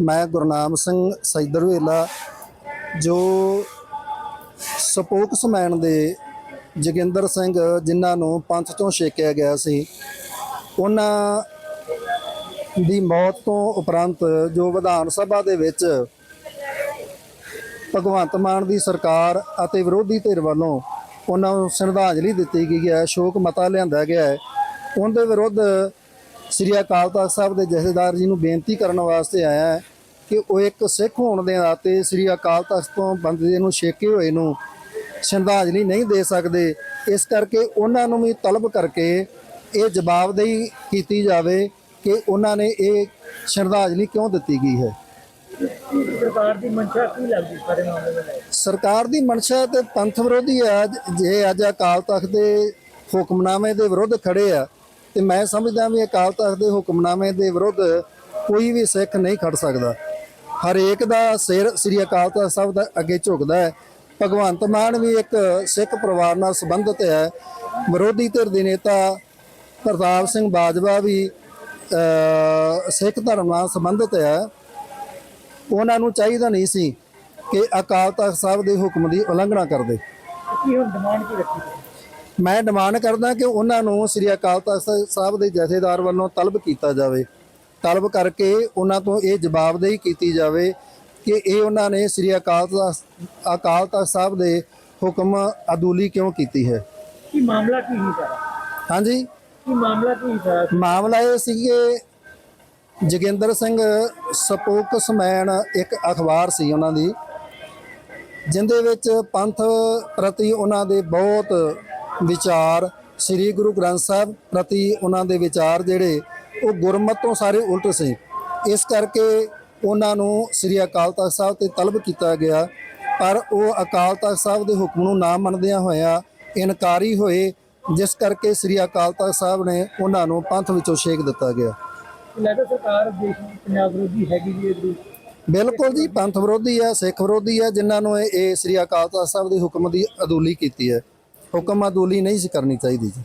ਮੈਂ ਗੁਰਨਾਮ ਸਿੰਘ ਸੈਦਰਵੇਲਾ ਜੋ ਸਪੋਕਸਮੈਨ ਦੇ ਜੋਗਿੰਦਰ ਸਿੰਘ, ਜਿਨ੍ਹਾਂ ਨੂੰ ਪੰਥ ਤੋਂ ਛੇਕਿਆ ਗਿਆ ਸੀ, ਉਹਨਾਂ ਦੀ ਮੌਤ ਤੋਂ ਉਪਰੰਤ ਜੋ ਵਿਧਾਨ ਸਭਾ ਦੇ ਵਿੱਚ ਭਗਵੰਤ ਮਾਨ ਦੀ ਸਰਕਾਰ ਅਤੇ ਵਿਰੋਧੀ ਧਿਰ ਵੱਲੋਂ ਉਹਨਾਂ ਨੂੰ ਸ਼ਰਧਾਂਜਲੀ ਦਿੱਤੀ ਗਈ ਹੈ, ਸ਼ੋਕ ਮਤਾ ਲਿਆਂਦਾ ਗਿਆ ਹੈ, ਉਹਦੇ ਵਿਰੁੱਧ ਸ੍ਰੀ ਅਕਾਲ ਤਖਤ ਸਾਹਿਬ ਦੇ ਜਥੇਦਾਰ ਜੀ ਨੂੰ ਬੇਨਤੀ ਕਰਨ ਵਾਸਤੇ ਆਇਆ ਹੈ ਕਿ ਉਹ ਇੱਕ ਸਿੱਖ ਹੋਣ ਦੇ ਨਾਤੇ ਸ੍ਰੀ ਅਕਾਲ ਤਖਤ ਤੋਂ ਬੰਦੇ ਨੂੰ ਛੇਕੇ ਹੋਏ ਨੂੰ ਸ਼ਰਧਾਂਜਲੀ ਨਹੀਂ ਦੇ ਸਕਦੇ। ਇਸ ਕਰਕੇ ਉਹਨਾਂ ਨੂੰ ਵੀ ਤਲਬ ਕਰਕੇ ਇਹ ਜਵਾਬਦੇਹੀ ਕੀਤੀ ਜਾਵੇ ਕਿ ਉਹਨਾਂ ਨੇ ਇਹ ਸ਼ਰਧਾਂਜਲੀ ਕਿਉਂ ਦਿੱਤੀ ਗਈ ਹੈ। ਸਰਕਾਰ ਦੀ ਮਨਸ਼ਾ ਕੀ ਲੱਗਦੀ ਸਾਰੇ ਮਾਮਲੇ ਵਿੱਚ? ਸਰਕਾਰ ਦੀ ਮਨਸ਼ਾ ਤੇ ਪੰਥ ਵਿਰੋਧੀ ਹੈ। ਜੇ ਅੱਜ ਅਕਾਲ ਤਖਤ ਦੇ ਹੁਕਮਨਾਮੇ ਦੇ ਵਿਰੁੱਧ ਖੜੇ ਆ ਤੇ ਮੈਂ ਸਮਝਦਾ ਵੀ ਅਕਾਲ ਤਖਤ ਦੇ ਹੁਕਮਨਾਮੇ ਦੇ ਵਿਰੁੱਧ ਕੋਈ ਵੀ ਸਿੱਖ ਨਹੀਂ ਖੜ ਸਕਦਾ। ਹਰੇਕ ਦਾ ਸਿਰ ਸ੍ਰੀ ਅਕਾਲ ਤਖਤ ਸਾਹਿਬ ਦਾ ਅੱਗੇ ਝੁਕਦਾ ਹੈ। ਭਗਵੰਤ ਮਾਨ ਵੀ ਇੱਕ ਸਿੱਖ ਪਰਿਵਾਰ ਨਾਲ ਸੰਬੰਧਿਤ ਹੈ। ਵਿਰੋਧੀ ਧਿਰ ਦੇ ਨੇਤਾ ਪ੍ਰਤਾਪ ਸਿੰਘ ਬਾਜਵਾ ਵੀ ਸਿੱਖ ਧਰਮ ਨਾਲ ਸੰਬੰਧਿਤ ਹੈ। ਉਹਨਾਂ ਨੂੰ ਚਾਹੀਦਾ ਨਹੀਂ ਸੀ ਕਿ ਅਕਾਲ ਤਖਤ ਸਾਹਿਬ ਦੇ ਹੁਕਮ ਦੀ ਉਲੰਘਣਾ ਕਰਦੇ ਕੀ ਹੁਣ ਡਿਮਾਂਡ ਕੀ ਰੱਖੀ ਮੈਂ ਡਿਮਾਂਡ ਕਰਦਾ ਕਿ ਉਹਨਾਂ ਨੂੰ ਸ੍ਰੀ ਅਕਾਲ ਤਖਤ ਸਾਹਿਬ ਦੇ ਜਥੇਦਾਰ ਵੱਲੋਂ ਤਲਬ ਕੀਤਾ ਜਾਵੇ। ਤਲਬ ਕਰਕੇ ਉਹਨਾਂ ਤੋਂ ਇਹ ਜਵਾਬਦੇਹੀ ਕੀਤੀ ਜਾਵੇ ਕਿ ਇਹ ਉਹਨਾਂ ਨੇ ਸ੍ਰੀ ਅਕਾਲ ਤਖਤ ਅਕਾਲ ਤਖਤ ਸਾਹਿਬ ਦੇ ਹੁਕਮ ਅਦੂਲੀ ਕਿਉਂ ਕੀਤੀ ਹੈ। ਕੀ ਮਾਮਲਾ ਕੀ ਸਾਰਾ? ਹਾਂਜੀ। ਕੀ ਮਾਮਲਾ ਕੀ ਸਾਰਾ? ਮਾਮਲਾ ਇਹ ਸੀ ਕਿ ਜੋਗਿੰਦਰ ਸਿੰਘ ਸਪੋਕ ਸਮੈਣ ਇੱਕ ਅਖਬਾਰ ਸੀ ਉਹਨਾਂ ਦੀ ਜਿੰਦੇ ਵਿੱਚ ਪੰਥ ਪ੍ਰਤੀ ਉਹਨਾਂ ਦੇ ਬਹੁਤ ਵਿਚਾਰ ਸ੍ਰੀ ਗੁਰੂ ਗ੍ਰੰਥ ਸਾਹਿਬ ਪ੍ਰਤੀ ਉਹਨਾਂ ਦੇ ਵਿਚਾਰ ਜਿਹੜੇ ਉਹ ਗੁਰਮਤ ਤੋਂ ਸਾਰੇ ਉਲਟ ਸੀ। ਇਸ ਕਰਕੇ ਉਹਨਾਂ ਨੂੰ ਸ੍ਰੀ ਅਕਾਲ ਤਖਤ ਸਾਹਿਬ ਤੇ ਤਲਬ ਕੀਤਾ ਗਿਆ। ਪਰ ਉਹ ਅਕਾਲ ਤਖਤ ਸਾਹਿਬ ਦੇ ਹੁਕਮ ਨੂੰ ਨਾ ਮੰਨਦਿਆਂ ਹੋਇਆਂ ਇਨਕਾਰੀ ਹੋਏ ਜਿਸ ਕਰਕੇ ਸ੍ਰੀ ਅਕਾਲ ਤਖਤ ਸਾਹਿਬ ਨੇ ਉਹਨਾਂ ਨੂੰ ਪੰਥ ਵਿੱਚੋਂ ਛੇਕ ਦਿੱਤਾ ਗਿਆ। ਲੱਗਦਾ ਸਰਕਾਰ ਦੇਸ਼ ਦੀ ਪੰਜਾਬ ਵਿਰੋਧੀ ਹੈਗੀ ਜੀ। ਇਹਦੀ ਬਿਲਕੁਲ ਜੀ ਪੰਥ ਵਿਰੋਧੀ ਹੈ ਸਿੱਖ ਵਿਰੋਧੀ ਹੈ ਜਿਨ੍ਹਾਂ ਨੂੰ ਇਹ ਇਹ ਸ੍ਰੀ ਅਕਾਲ ਤਖਤ ਸਾਹਿਬ ਦੇ ਹੁਕਮ ਦੀ ਅਦੂਲੀ ਕੀਤੀ ਹੈ। ਹੁਕਮਾਂ ਦੂਲੀ ਨਹੀਂ ਸੀ ਕਰਨੀ ਚਾਹੀਦੀ ਜੀ।